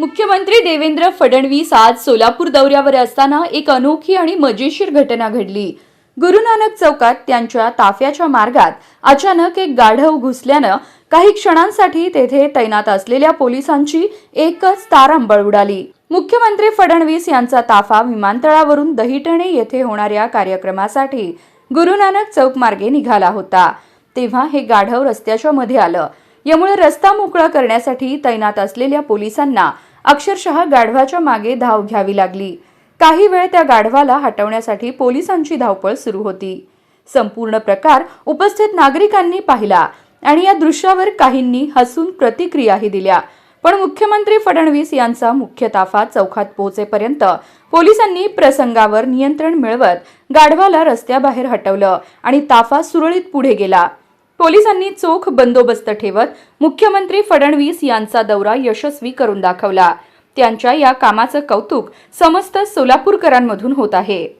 मुख्यमंत्री देवेंद्र फडणवीस आज सोलापूर दौऱ्यावर असताना एक अनोखी आणि मजेशीर घटना घडली. गुरु नानक चौकात त्यांच्या ताफ्याच्या मार्गात अचानक एक गाढव घुसल्यानं काही क्षणांसाठी तेथे तैनात असलेल्या पोलिसांची एकच तारांबळ उडाली. मुख्यमंत्री फडणवीस यांचा ताफा विमानतळावरून दहिटणे येथे होणाऱ्या कार्यक्रमासाठी गुरु नानक चौक मार्गे निघाला होता. तेव्हा हे गाढव रस्त्याच्या मध्ये आलं. यामुळे रस्ता मोकळा करण्यासाठी तैनात असलेल्या पोलिसांना अक्षरशः गाढवाच्या मागे धाव घ्यावी लागली. काही वेळ त्या गाढवाला हटवण्यासाठी पोलिसांची धावपळ सुरू होती. संपूर्ण प्रकार उपस्थित नागरिकांनी पाहिला आणि या दृश्यावर काहींनी हसून प्रतिक्रियाही दिल्या. पण मुख्यमंत्री फडणवीस यांचा मुख्य ताफा चौकात पोहोचेपर्यंत पोलिसांनी प्रसंगावर नियंत्रण मिळवत गाढवाला रस्त्याबाहेर हटवलं आणि ताफा सुरळीत पुढे गेला. पोलिसांनी चोख बंदोबस्त ठेवत मुख्यमंत्री फडणवीस यांचा दौरा यशस्वी करून दाखवला. त्यांच्या या कामाचं कौतुक समस्त सोलापूरकरांमधून होत आहे.